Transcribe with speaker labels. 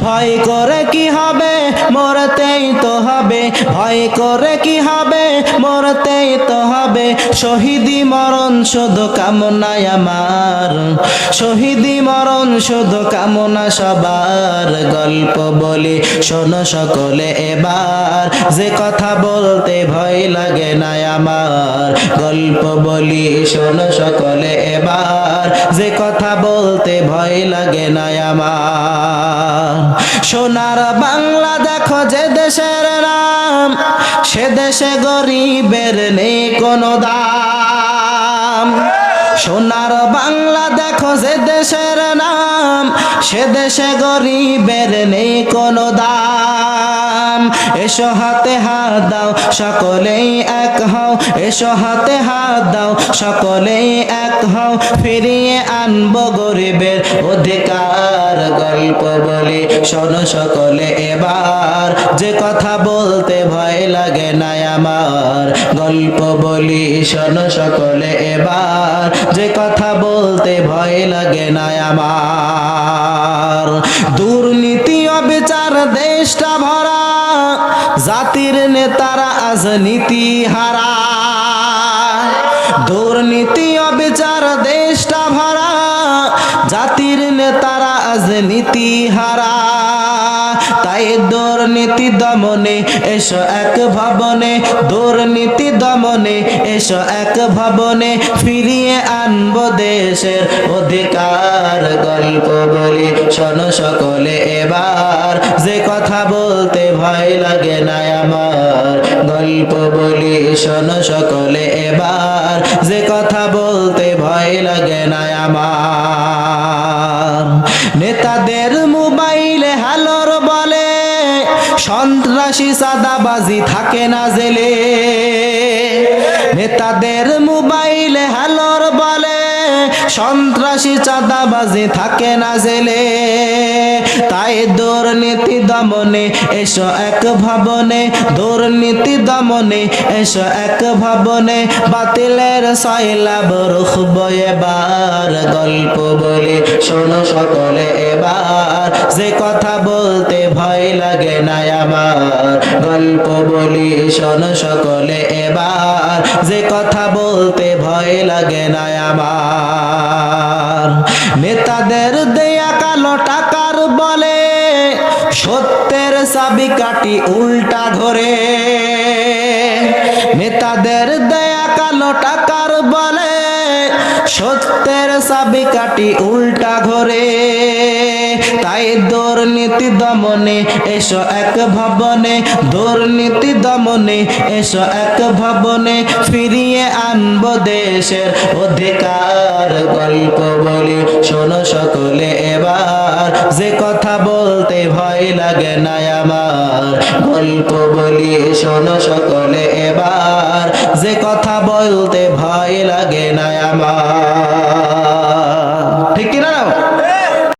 Speaker 1: ভয় করে কি হবে? মরতেই তো হবে। ভয় করে কি হবে? মরতেই তো হবে। শহীদি মরণ শুধু কামনায় আমার। শহীদি মরণ কামনা সবার। গল্প বলি, শোনো সকলে এবার। যে কথা বলতে ভয় লাগে না আমার। গল্প বলি, শোনো সকলে এবার। যে কথা বলতে ভয় লাগে না আমার। সোনার বাংলা দেখো যে দেশের নাম, সে দেশে গরিবের নেই কোনো দাম। সোনার বাংলা দেখো যে দেশের নাম, সে দেশে গরিবের নেই কোনো দাম। এসো হাতে হাত দাও, সকলেই এক হও। এসো হাতে হাত দাও, সকলেই এক হও। ফিরিয়ে আনব গরিবের অধিকার। গল্প বলি, শোনো সকলে এবার। যে কথা বলতে ভয় লাগে না আমার। গল্প বলি, শোনো সকলে এবার। যে কথা বলতে ভয় লাগে না আমার। দুর্নীতি, অবিচার, দেশটা ভরা জাতির নেতারা আজ নীতি হারা। দুর্নীতি, অবিচার, দেশটা ভরা। জাতির নেতারা আজ নীতি হারা। তাই দুর্নীতি দমনে এসো এক ভবনে। দুর্নীতি দমনে এসো এক ভবনে। ফিরিয়ে আনব দেশের অধিকার গল্প বলি। শোনো সকলে এবার যে কথা বলতে ভয় লাগে না আমার। গল্প বলি শোনো সকলে এবার। যে কথা বলতে ভয় লাগে না আমার। নেতাদের মোবাইলে হ্যালোর বলে, সন্ত্রাসী সাদাবাজি থাকে না জেলে। নেতাদের মোবাইলে বলে সন্ত্রাসী চাঁদাবাজি থাকে না জেলে। তাই দুর্নীতি দমনে এসো এক ভবনে, দুর্নীতি দমনে এসো এক ভবনে। বাতিলের সয়লাব রুখব এবার, গল্প বলি শোনো সকলে এবার। যে কথা বলতে ভয় লাগে না আমার, গল্প বলি শোনো সকলে এবার। যে কথা বলতে ভয় লাগে না আমার। নেতাদের দেয়া কালো টাকার বলে, সত্যের চাবি কাটি উল্টা ধরে। নেতাদের দেয়া কালো টাকার বলে, সত্যের চাবি কাটি উল্টা ঘরে তাই দুর্নীতি দমনে এসো এক ভবনে, দুর্নীতি দমনে এসো এক ভবনে, ফিরিয়ে আনব দেশের অধিকার গল্প বলি। শোনো সকলে এবার, যে কথা বলতে ভয় লাগে না আমার। গল্প বলি, শোনো সকলে এবার, যে কথা বলতে